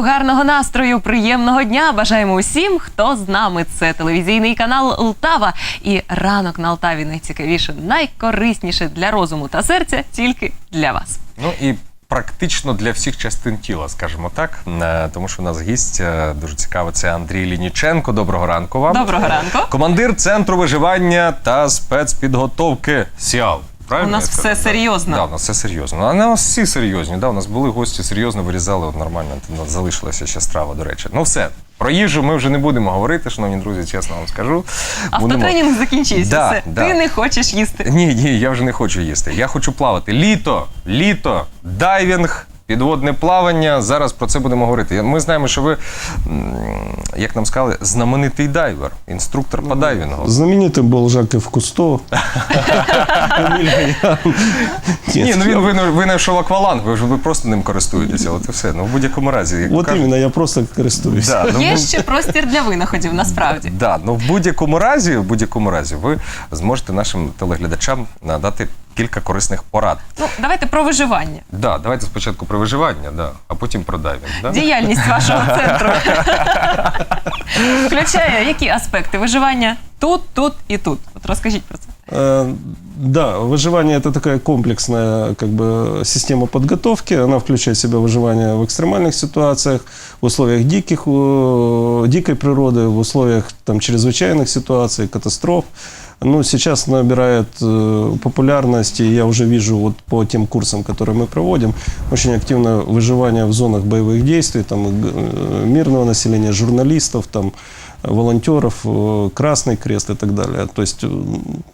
ранку, гарного настрою, приємного дня. Бажаємо усім, хто з нами. Це телевізійний канал Лтава. І ранок на Алтаві найцікавіше, найкорисніше для розуму та серця тільки для вас. Ну і практично для всіх частин тіла, скажімо так. Е, Тому що у нас гість е, дуже цікавий. Це Андрій Лініченко. Доброго ранку вам. Доброго ранку. Командир центру виживання та спецпідготовки СІАЛ. Правильно У нас я все кажу? серйозно. Да, у нас все серйозно. А у нас всі серйозні. Да, у нас були гості серйозно вирізали, от нормально у нас залишилася ще страва, до речі. Ну все. Про їжу ми вже не будемо говорити, шановні друзі, чесно вам скажу. Будемо- Автотренінг закінчився. Да, все. да. Ти не хочеш їсти. ні, ні, я вже не хочу їсти. Я хочу плавати. Літо, літо, дайвінг, підводне плавання. Зараз про це будемо говорити. Ми знаємо, що ви, як нам сказали, знаменитий дайвер, інструктор по дайвінгу. Знаменитым был Жаков Кусто. Ні, Нет, ну він винайшов акваланг, ви ж ви просто ним користуєтеся. От і все. Ну в будь-якому разі. Кажуть, именно, я просто користуюсь. Да, ну, Є ну, ще простір для винаходів, насправді. Да, ну в будь-якому разі, в будь-якому разі, ви зможете нашим телеглядачам надати кілька корисних порад. Ну, давайте про виживання. Да, давайте спочатку про виживання, да, а потім про дайвінг. Да? Діяльність вашого центру включає які аспекти виживання тут, тут і тут. От розкажіть про це. Э, Да, выживание это такая комплексная как бы, система подготовки. Она включает в себя выживание в экстремальных ситуациях, в условиях диких, э, дикой природы, в условиях там, чрезвычайных ситуаций, катастроф. Ну, сейчас набирает э, популярность, и я уже вижу вот по тем курсам, которые мы проводим, очень активное выживание в зонах боевых действий, там, э, мирного населения, журналистов, там, волонтеров, э, Красный Крест и так далее. То есть, э,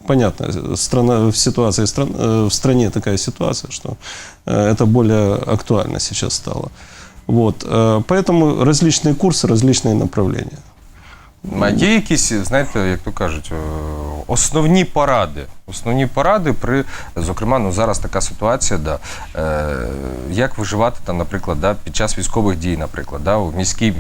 понятно, страна, в ситуации стран- э, в стране такая ситуация, что это более актуально сейчас стало. Вот. Поэтому различные курсы, различные направления. А є якісь, знаєте, як то кажуть, е, основні поради. Основні поради при, зокрема, ну зараз така ситуація, да, е, як виживати там, наприклад, да, під час військових дій, наприклад, да, у міській,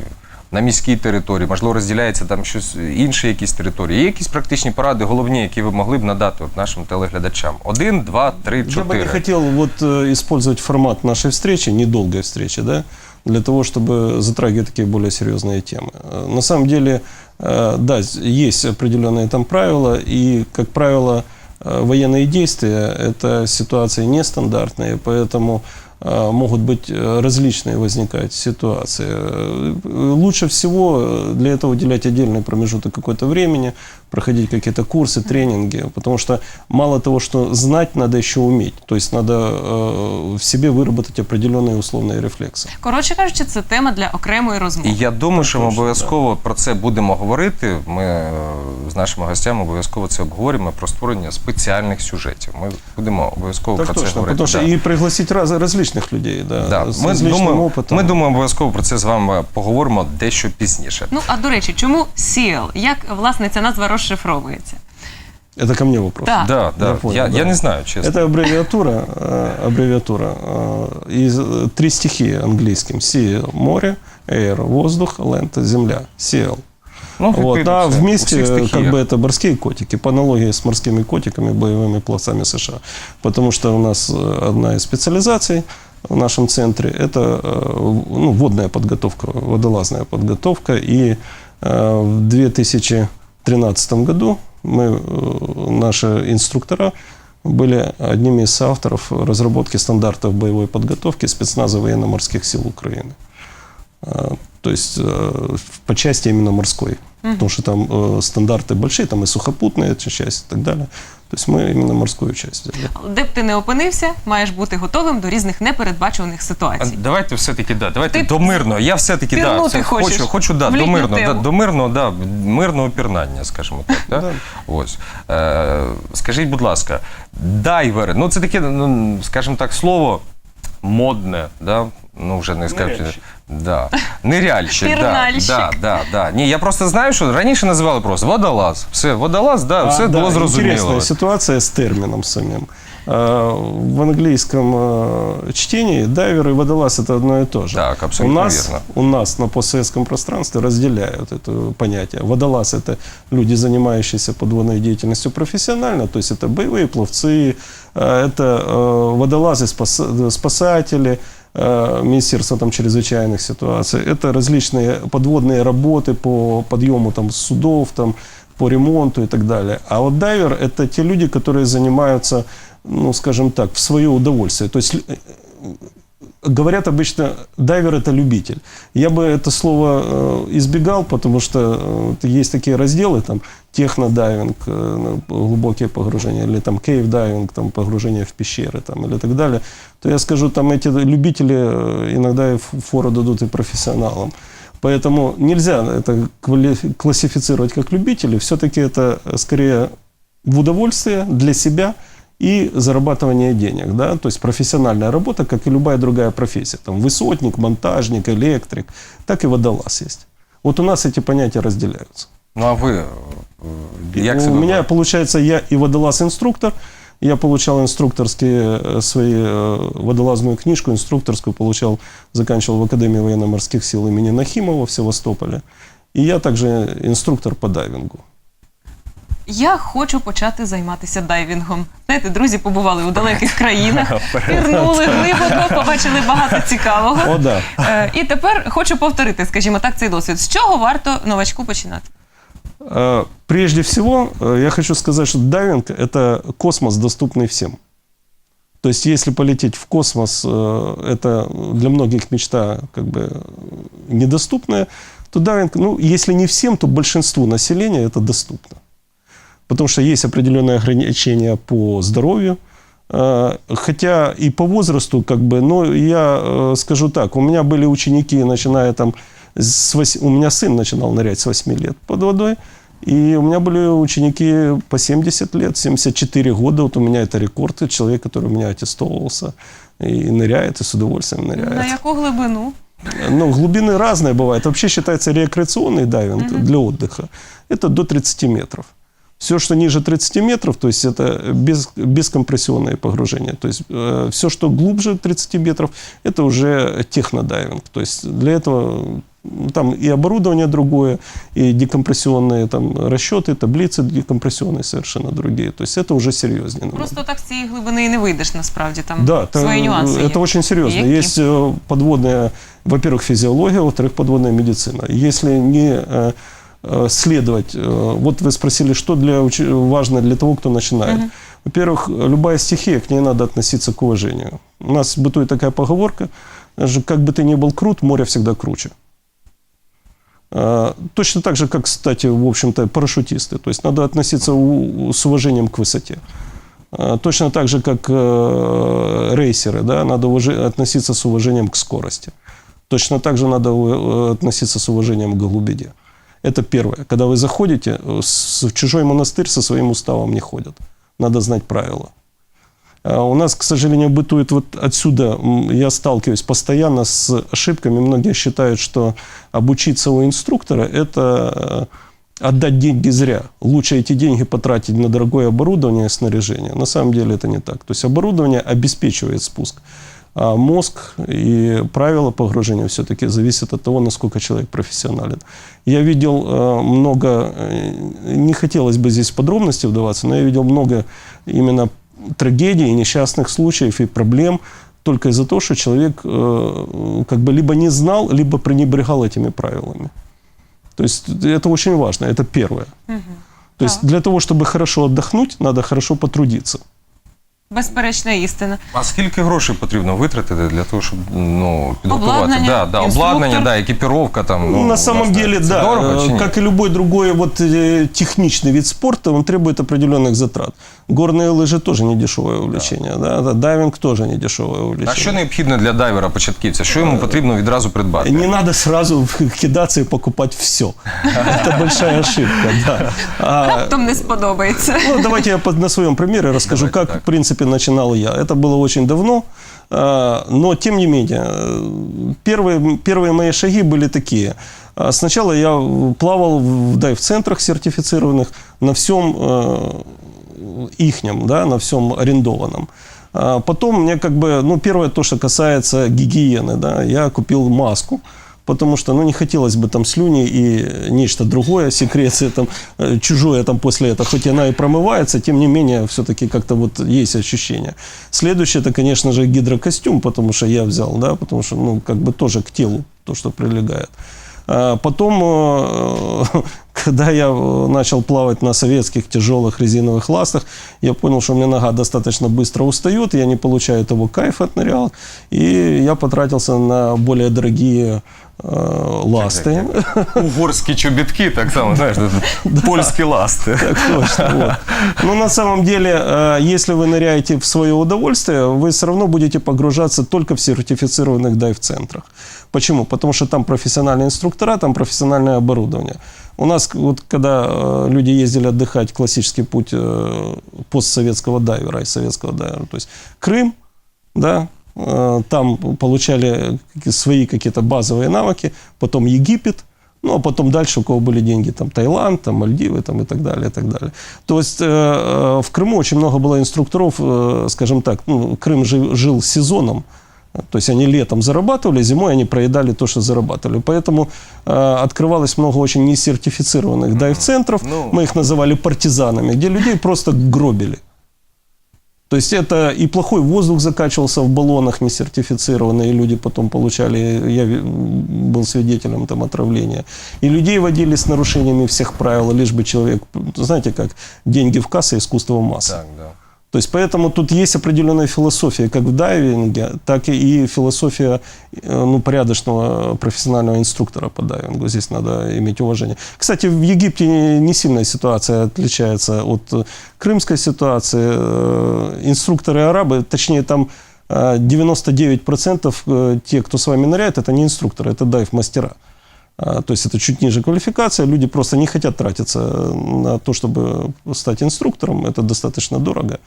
на міській території, можливо, розділяється там щось інші якісь території. Є якісь практичні поради, головні, які ви могли б надати от нашим телеглядачам? Один, два, три, Я бы не чотири. хотел вот э, формат нашей встречи, недолгой встречи, да, для того, чтобы затрагивать такие более серьезные темы. Э, На самом деле, э, да, с- есть определенные там правила, и, как правило, э, военные действия – это ситуации нестандартные, поэтому э, могут быть э, различные возникать ситуации. Э, Лучше всего э, для этого уделять отдельный промежуток какой-то времени, проходить какие-то курсы, тренинги, потому что мало того, что знать, надо еще уметь. То есть надо э, в себе выработать определенные условные рефлексы. Коротше кажучи, це тема для окремої розмови. І я думаю, що ми Точно, обов'язково про це будемо говорити. Ми е, з нашими гостями обов'язково це обговоримо про створення спеціальних сюжетів. Ми будемо обов'язково Так про це точно, говорити. потому что да. и пригласить раз, различных людей, да, Да. с Ми, различным думаємо, опытом. ми думаємо обов'язково про це з вами поговоримо дещо пізніше. Ну а до речі, чому СІЛ? Як власне ця назва розшифровується? Это ко мне вопрос. Так. Да, да. Я, понял, я, да. не знаю, чесно. Это аббревиатура, э, аббревиатура э, из э, три стихии английским. Sea – море, air – воздух, land – земля. Seal. Ну, Вот, відповідно, а все. У вместе всіх э, как стихіях. бы это морские котики, по аналогии с морскими котиками, боевыми пловцами США. Потому что у нас э, одна из специализаций в нашем центре – это э, ну, водная подготовка, водолазная подготовка. И э, в 2013 году мы, э, наши инструктора были одними из авторов разработки стандартов боевой подготовки спецназа военно-морских сил Украины. А, То есть э, по части именно морской. Потому что там э, стандарты большие, там и сухопутная часть и так далее. То есть мы именно морскую часть взяли. Де б ти не опинився, маєш бути готовим до різних непередбачуваних А ситуацій. Давайте все-таки да, давайте Ти до мирного. Я все-таки да, пірнути все, хочеш хочу, хочу да, в до літню мирного, да, тему. до мирного, да, мирного пірнання, скажімо так. Да? Да. Ось. Е, скажіть, будь ласка, дайвери, ну це таке, ну, скажімо так, слово модне, да? ну вже не скажу. Да. Ниряльщик, да, Пірнальщик. да, да, да. Ні, я просто знаю, що раніше називали просто водолаз. Все, водолаз, да, все було зрозуміло. Интересная ситуация с термином самим. А, В английском э, чтении дайвер и водолаз это одно и то же. Так, абсолютно у нас, верно. У нас на постсоветском пространстве разделяют это понятие. Водолаз это люди, занимающиеся подводной деятельностью профессионально, то есть это боевые пловцы, э, это э, водолазы, спас- спасатели, э, Министерства там, чрезвычайных ситуаций. Это различные подводные работы по подъему там, судов, там, по ремонту и так далее. А вот дайвер – это те люди, которые занимаются, ну, скажем так, в свое удовольствие. То есть э, говорят обычно, дайвер это любитель. Я бы это слово э, избегал, потому что э, есть такие разделы, там, технодайвинг, ну, глубокие погружения, или там кейв-дайвинг, там, погружение в пещеры, там, или так далее, то я скажу, там эти любители иногда фору дадут и профессионалам. Поэтому нельзя это классифицировать как любители, все-таки это скорее в удовольствие для себя и зарабатывание денег, да, то есть профессиональная работа, как и любая другая профессия, там высотник, монтажник, электрик, так и водолаз есть. Вот у нас эти понятия разделяются. Ну а ви е, е, як у себе меня бачите? получается я и водолаз-инструктор, я получал инструкторские э, свои э, водолазную книжку, инструкторскую получал, заканчивал в Академии военно-морских сил имени Нахимова в Севастополе. И я также инструктор по дайвингу. Я хочу почати займатися дайвінгом. Знаєте, друзі побували у далеких країнах, пірнули глибоко, побачили багато цікавого. О, да. Е, І тепер хочу повторити, скажімо так, цей досвід. З чого варто новачку починати? Э, Прежде всего, э, я хочу сказать, что дайвинг – это космос, доступный всем. То есть, если полететь в космос, э, это для многих мечта как бы э, недоступная, то дайвинг, ну, если не всем, то большинству населения это доступно. Потому что есть определенные ограничения по здоровью, Э, Хотя и по возрасту, как бы, но я э, скажу так, у меня были ученики, начиная там, с вось- у меня сын начинал нырять с 8 лет под водой, и у меня были ученики по 70 лет, 74 года, вот у меня это рекорд, человек, который у меня аттестовывался, и ныряет, и с удовольствием ныряет. На яку глибину? Ну, глубины разные бывают. Вообще считается рекреационный дайвинг для отдыха. Это до 30 метров. Все, что ниже 30 метров, то есть это без, бескомпрессионное погружение. То есть э, все, что глубже 30 метров, это уже технодайвинг. То есть для этого ну, там и оборудование другое, и декомпрессионные там расчеты, таблицы декомпрессионные совершенно другие. То есть это уже серьезнее. намного. Просто так з цієї глибини і не вийдеш насправді. Там Да, это, свої нюанси. это є. очень серьезно. Какие? Есть э, подводная, во-первых, физиология, во-вторых, подводная медицина. Если не э, э, следовать, э, вот вы спросили, что для, важно для того, кто начинает. Во-первых, любая стихия, к ней надо относиться к уважению. У нас бытует такая поговорка, как бы ты ни был крут, море всегда круче. А, Точно так же, как, кстати, в общем-то, парашютисты. То есть надо относиться с уважением к высоте. Точно так же, как э, рейсеры, да, надо относиться с уважением к скорости. Точно так же надо э, относиться с уважением к глубине. Это первое. Когда вы заходите, э, в чужой монастырь со своим уставом не ходят. Надо знать правила. А У нас, к сожалению, бытует вот отсюда, я сталкиваюсь постоянно с ошибками. Многие считают, что обучиться у инструктора – это э, отдать деньги зря. Лучше эти деньги потратить на дорогое оборудование и снаряжение. На самом деле это не так. То есть оборудование обеспечивает спуск. А мозг и правила погружения все-таки зависят от того, насколько человек профессионален. Я видел э, много, э, не хотелось бы здесь в подробности вдаваться, но я видел много именно трагедий, несчастных случаев и проблем только из-за того, что человек э, как бы либо не знал, либо пренебрегал этими правилами. То есть это очень важно, это первое. То есть Так. для того, чтобы хорошо отдохнуть, надо хорошо потрудиться. Безперечна істина. А скільки грошей потрібно витратити для того, щоб ну, підготувати? Обладнання, да, да, інструктор. обладнання, да, екіпіровка там. Ну, на самом власне, деле, це да. Дорого Э, чи ні? Как и любой другой вот, э, техничный вид спорта, он требует определенных затрат. Горные лыжи тоже не дешевое увлечение. Да. Да, дайвинг тоже не дешевое увлечение. А що необхідно для дайвера початківця? Що йому потрібно відразу придбати? Не надо сразу кидаться и покупать все. Это большая ошибка. Да. А, Раптом не сподобається. Ну, давайте я под- на своем примере расскажу, Давайте как, так. в принципе, начинал я. Это было очень давно, а, но, тем не менее, э, первые, первые мои шаги были такие. А, Сначала я плавал в дайв-центрах сертифицированных на всем э, ихнем, да, на всем арендованном. Потом мне как бы, ну, первое то, что касается гигиены, да, я купил маску, потому что, ну, не хотелось бы там слюни и нечто другое, секреция там, э, чужое там после этого, хоть она и промывается, тем не менее, все-таки как-то вот есть ощущение. Следующее, это, конечно же, гидрокостюм, потому что я взял, да, потому что, ну, как бы тоже к телу то, что прилегает. А Потом, э, когда я э, начал плавать на советских тяжелых резиновых ластах, я понял, что у меня нога достаточно быстро устает, я не получаю того кайфа от нырял, и я потратился на более дорогие э, ласты. Угорські чобітки, так само, знаєш, польські ласти. Так точно. Вот. Но на самом деле, э, если вы ныряете в свое удовольствие, вы все равно будете погружаться только в сертифицированных дайв-центрах. Почему? Потому что там профессиональные инструктора, там профессиональное оборудование. У нас, вот, когда э, люди ездили отдыхать, классический путь э, постсоветского дайвера и советского дайвера, то есть Крым, да, э, там получали какие- свои какие-то базовые навыки, потом Египет, ну, а потом дальше, у кого были деньги, там Таиланд, там Мальдивы там, и так далее, и так далее. То есть э, э, в Крыму очень много было инструкторов, э, скажем так, ну, Крым жи- жил сезоном, то есть они летом зарабатывали, зимой они проедали то, что зарабатывали. Поэтому э, открывалось много очень несертифицированных дайв-центров, Ну. мы их называли партизанами, где людей просто гробили. То есть это и плохой воздух закачивался в баллонах несертифицированные, люди потом получали, я был свидетелем там отравления. И людей водили с нарушениями всех правил, лишь бы человек, знаете как, деньги в кассе, искусство в массы. Так, да. То есть поэтому тут есть определенная философия, как в дайвинге, так и философия э, ну, порядочного профессионального инструктора по дайвингу. Здесь надо иметь уважение. Кстати, в Египте не- сильная ситуация отличается от э, крымской ситуации. Э, Инструкторы арабы, точнее там э, 99% э, те, кто с вами ныряет, это не инструкторы, это дайв-мастера. А, То есть это чуть ниже квалификация. Люди просто не хотят тратиться на то, чтобы стать инструктором. Это достаточно дорого.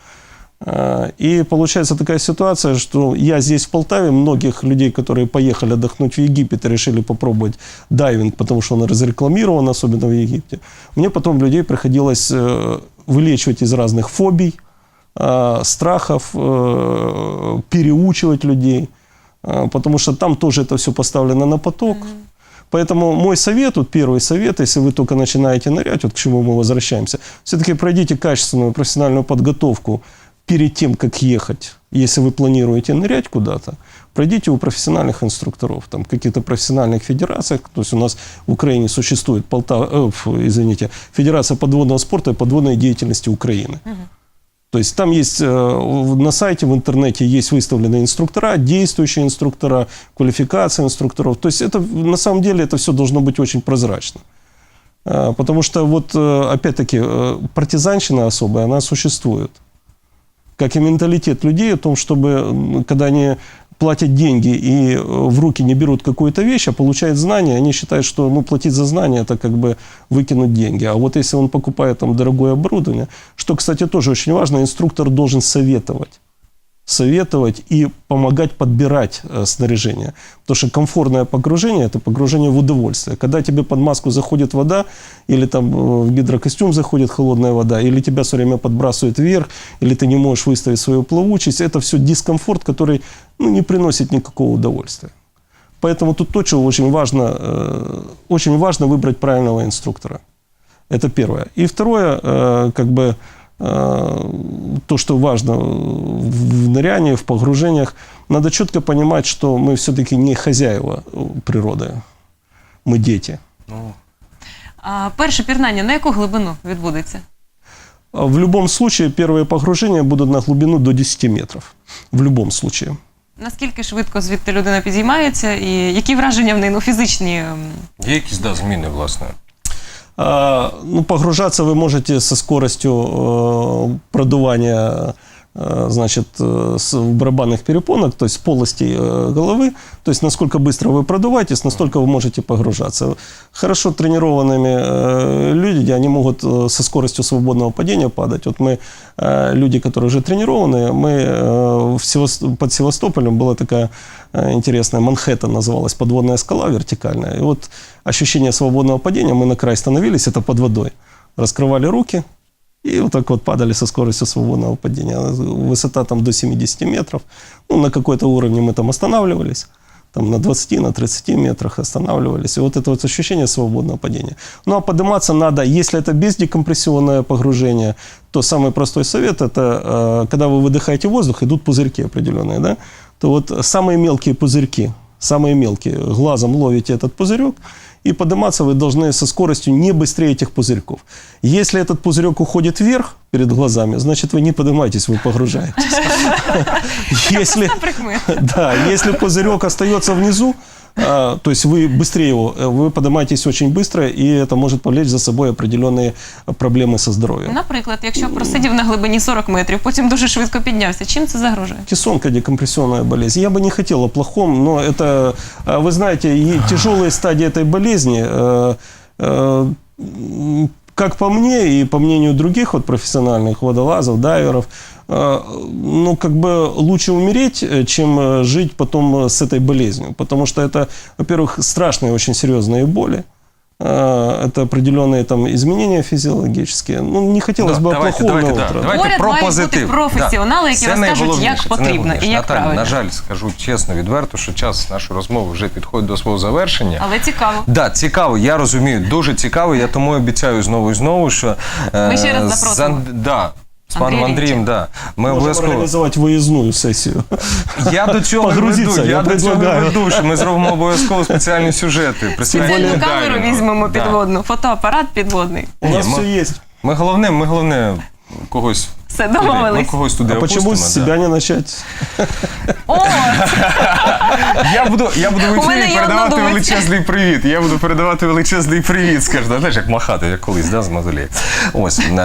А, И получается такая ситуация, что я здесь в Полтаве, многих людей, которые поехали отдохнуть в Египет решили попробовать дайвинг, потому что он разрекламирован, особенно в Египте, мне потом людей приходилось э, вылечивать из разных фобий, э, страхов, э, переучивать людей, э, потому что там тоже это все поставлено на поток. Поэтому мой совет, вот первый совет, если вы только начинаете нырять, вот к чему мы возвращаемся, все-таки пройдите качественную профессиональную подготовку перед тем, как ехать. Если вы планируете нырять куда-то, пройдите у профессиональных инструкторов, там каких-то профессиональных федерациях. То есть у нас в Украине существует Полтава, э, извините, Федерация подводного спорта и подводной деятельности Украины. То есть там есть э, в- на сайте, в интернете есть выставлены инструктора, действующие инструктора, квалификация инструкторов. То есть это на самом деле это все должно быть очень прозрачно. Э, Потому что вот э, опять-таки э, партизанщина особая, она существует. Как и менталитет людей о том, чтобы когда они платят деньги и э, в руки не берут какую-то вещь, а получают знания, они считают, что ну, платить за знания – это как бы выкинуть деньги. А вот если он покупает там дорогое оборудование, что, кстати, тоже очень важно, инструктор должен советовать советовать и помогать подбирать э, снаряжение. Потому что комфортное погружение – это погружение в удовольствие. Когда тебе под маску заходит вода, или там э, в гидрокостюм заходит холодная вода, или тебя все время подбрасывает вверх, или ты не можешь выставить свою плавучесть, это все дискомфорт, который ну, не приносит никакого удовольствия. Поэтому тут тоже очень важно, э, очень важно выбрать правильного инструктора. Это первое. И второе, как бы то, что важно в нырянии, в погружениях, надо четко понимать, что мы все-таки не хозяева э, природы, мы дети. Ну, А перше пірнання на яку глибину відбудеться? А В любом случае первые погружения будут на глубину до 10 метров. В любом случае. Наскільки швидко звідти людина підіймається, і які враження в неї ну, фізичні? м, є якісь да, зміни, власне. А, ну, погружаться вы можете со скоростью э, продувания э, значит, э, с барабанных перепонок, то есть с полостей э, головы. То есть насколько быстро вы продуваетесь, настолько вы можете погружаться. Хорошо тренированными э, люди, они могут э, со скоростью свободного падения падать. Вот мы, э, люди, которые уже тренированные, мы э, в Севас- под Севастополем была такая э, интересная, Манхэттен называлась, подводная скала вертикальная. И вот ощущение свободного падения, мы на край становились, это под водой. Раскрывали руки, и вот так вот падали со скоростью свободного падения. Высота там до 70 метров. Ну, на какой-то уровне мы там останавливались. там на 20, на 30 метрах останавливались. И вот это вот ощущение свободного падения. Ну а подниматься надо, если это бездекомпрессионное погружение, то самый простой совет это, э, когда вы выдыхаете воздух, идут пузырьки определенные, да, то вот самые мелкие пузырьки, самые мелкие, глазом ловите этот пузырек, и подниматься вы должны со скоростью не быстрее этих пузырьков. Если этот пузырек уходит вверх перед глазами, значит вы не поднимаетесь, вы погружаетесь. Если, Прикмета. да, если пузырек остается внизу, а, то есть вы быстрее его, э, вы поднимаетесь очень быстро, и это может повлечь за собой определенные проблемы со здоровьем. Наприклад, якщо просидів на глибині 40 метрів, потім дуже швидко піднявся, чим це загрожує? Кессонка декомпрессионная болезнь. Я бы не хотел о плохом, но это, а, вы знаете, и тяжелые стадии этой болезни, э, э, м, как по мне и по мнению других вот профессиональных водолазов, дайверов, э, ну, как бы лучше умереть, э, чем э, жить потом э, с этой болезнью. Потому что это, во-первых, страшные, очень серьезные боли. Э, Это определенные там изменения физиологические. Ну, не хотелось Да, бы о давайте, плохом давайте, на да, утро. давайте Поряд про мають бути позитив. професіонали, які Це розкажуть, найголовніше, як це потрібно найголовніше. і як Наталя, правильно. На жаль, скажу чесно, відверто, що час нашої розмови вже підходить до свого завершення. Але цікаво. Да, цікаво, я розумію, дуже цікаво. Я тому обіцяю знову і знову, що е, Ми ще раз з запросимо. Ан- да, з паном Андрієм, да. Ми Можем обов'язково. організувати виїзну сесію. Я до цього веду. я Я, до цього веду, що ми зробимо обов'язково спеціальні сюжети. Спеціальну камеру візьмемо візьмемо Да. підводну, фотоапарат підводний. У нас все є. Ми головне, ми головне когось. Все, туди, домовились. Ми когось туди А почему опустимо, с да. себя не начать? О, Я буду, я буду в У мене ефірі є передавати однодумець. величезний привіт. Я буду передавати величезний привіт. Скажу, знаєш, як махати, як колись, да, з мазолі. Ось, е,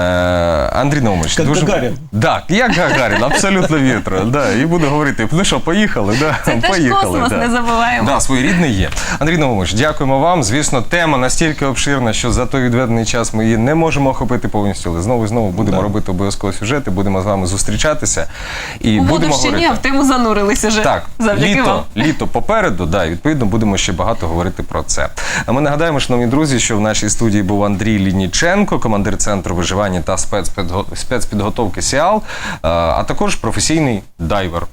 Андрій Наумович. Як Гагарін. Да, як Гагарін, абсолютно вітро. Да, і буду говорити, ну що, поїхали, да, це теж поїхали. космос, да. не забуваємо. Да, своєрідний є. Андрій Наумович, дякуємо вам. Звісно, тема настільки обширна, що за той відведений час ми її не можемо охопити повністю. Але знову і знову будемо Да. робити обов'язково сюжети, будемо з вами зустрічатися і У будемо говорити. а в тему занурилися вже. Так, Завдяки літо, вам. літо попереду, да, і відповідно будемо ще багато говорити про це. А ми нагадаємо, шановні друзі, що в нашій студії був Андрій Лініченко, командир центру виживання та спецпідго- спецпідготовки СІАЛ, е, а також професійний дайвер.